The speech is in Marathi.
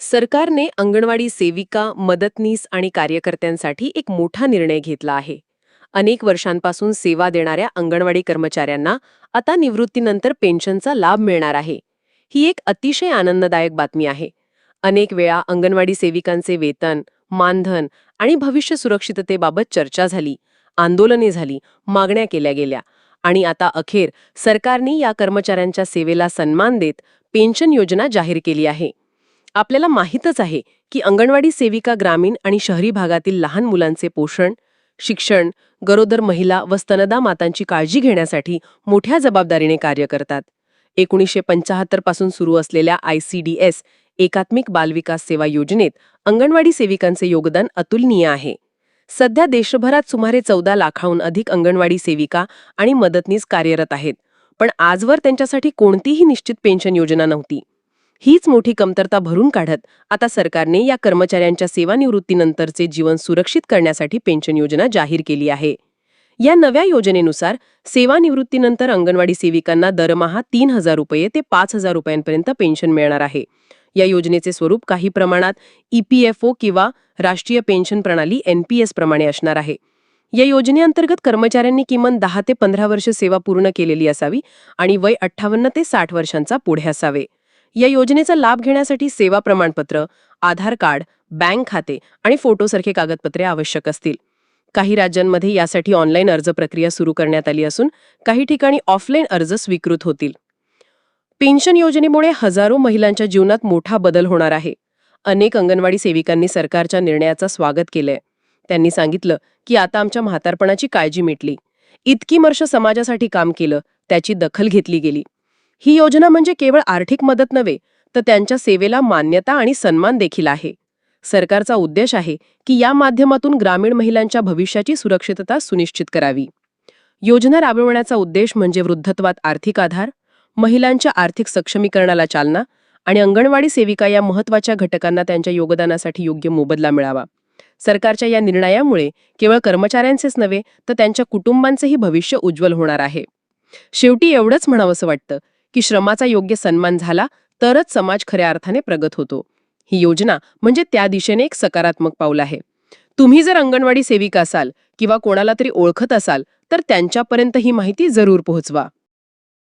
सरकारने अंगणवाडी सेविका मदतनीस आणि कार्यकर्त्यांसाठी एक मोठा निर्णय घेतला आहे. अनेक वर्षांपासून सेवा देणाऱ्या अंगणवाडी कर्मचाऱ्यांना आता निवृत्तीनंतर पेन्शनचा लाभ मिळणार आहे. ही एक अतिशय आनंददायक बातमी आहे. अनेक वेळा अंगणवाडी सेविकांचे वेतन मानधन आणि भविष्य सुरक्षिततेबाबत चर्चा झाली आंदोलने झाली मागण्या केल्या गेल्या आणि आता अखेर सरकारने या कर्मचाऱ्यांच्या सेवेला सन्मान देत पेन्शन योजना जाहीर केली आहे. आपल्याला माहीतच आहे की अंगणवाडी सेविका ग्रामीण आणि शहरी भागातील लहान मुलांचे पोषण शिक्षण गरोदर महिला व स्तनदा मातांची काळजी घेण्यासाठी मोठ्या जबाबदारीने कार्य करतात. एकोणीसशे पंचाहत्तरपासून सुरू असलेल्या आय सी डी एस एकात्मिक बालविकास सेवा योजनेत अंगणवाडी सेविकांचे योगदान अतुलनीय आहे. सध्या देशभरात सुमारे चौदा लाखाहून अधिक अंगणवाडी सेविका आणि मदतनीस कार्यरत आहेत पण आजवर त्यांच्यासाठी कोणतीही निश्चित पेन्शन योजना नव्हती. हीच मोठी कमतरता भरून काढत आता सरकारने या कर्मचाऱ्यांच्या सेवानिवृत्तीनंतरचे जीवन सुरक्षित करण्यासाठी पेन्शन योजना जाहीर केली आहे. या नव्या योजनेनुसार सेवानिवृत्तीनंतर अंगणवाडी सेविकांना दरमहा तीन हजार रुपये ते पाच हजार रुपयांपर्यंत पेन्शन मिळणार आहे. या योजनेचे स्वरूप काही प्रमाणात ईपीएफओ किंवा राष्ट्रीय पेन्शन प्रणाली एनपीएस प्रमाणे असणार आहे. या योजनेअंतर्गत कर्मचाऱ्यांनी किमान दहा ते पंधरा वर्ष सेवा पूर्ण केलेली असावी आणि वय अठ्ठावन्न ते साठ वर्षांचा पुढे असावे. या योजनेचा लाभ घेण्यासाठी सेवा प्रमाणपत्र आधार कार्ड बँक खाते आणि फोटोसारखे कागदपत्रे आवश्यक असतील. काही राज्यांमध्ये यासाठी ऑनलाईन अर्ज प्रक्रिया सुरू करण्यात आली असून काही ठिकाणी ऑफलाईन अर्ज स्वीकृत होतील. पेन्शन योजनेमुळे हजारो महिलांच्या जीवनात मोठा बदल होणार आहे. अनेक अंगणवाडी सेविकांनी सरकारच्या निर्णयाचं स्वागत केलंय. त्यांनी सांगितलं की आता आमच्या म्हातारपणाची काळजी मिटली. इतकी वर्ष समाजासाठी काम केलं त्याची दखल घेतली गेली. ही योजना म्हणजे केवळ आर्थिक मदत नव्हे तर त्यांच्या सेवेला मान्यता आणि सन्मान देखील आहे. सरकारचा उद्देश आहे की या माध्यमातून ग्रामीण महिलांच्या भविष्याची सुरक्षितता सुनिश्चित करावी. योजना राबवण्याचा उद्देश म्हणजे वृद्धत्वात आर्थिक आधार महिलांच्या आर्थिक सक्षमीकरणाला चालना आणि अंगणवाडी सेविका या महत्त्वाच्या घटकांना त्यांच्या योगदानासाठी योग्य मोबदला मिळावा. सरकारच्या या निर्णयामुळे केवळ कर्मचाऱ्यांचेच नव्हे तर त्यांच्या कुटुंबांचेही भविष्य उज्ज्वल होणार आहे. शेवटी एवढंच म्हणावंसं वाटतं की श्रमाचा योग्य सन्मान झाला तरच समाज खऱ्या अर्थाने प्रगत होतो. ही योजना म्हणजे त्या दिशेने एक सकारात्मक पाऊल आहे. तुम्ही जर अंगणवाडी सेविका असाल किंवा कोणाला तरी ओळखत असाल तर त्यांच्यापर्यंत ही माहिती जरूर पोहोचवा.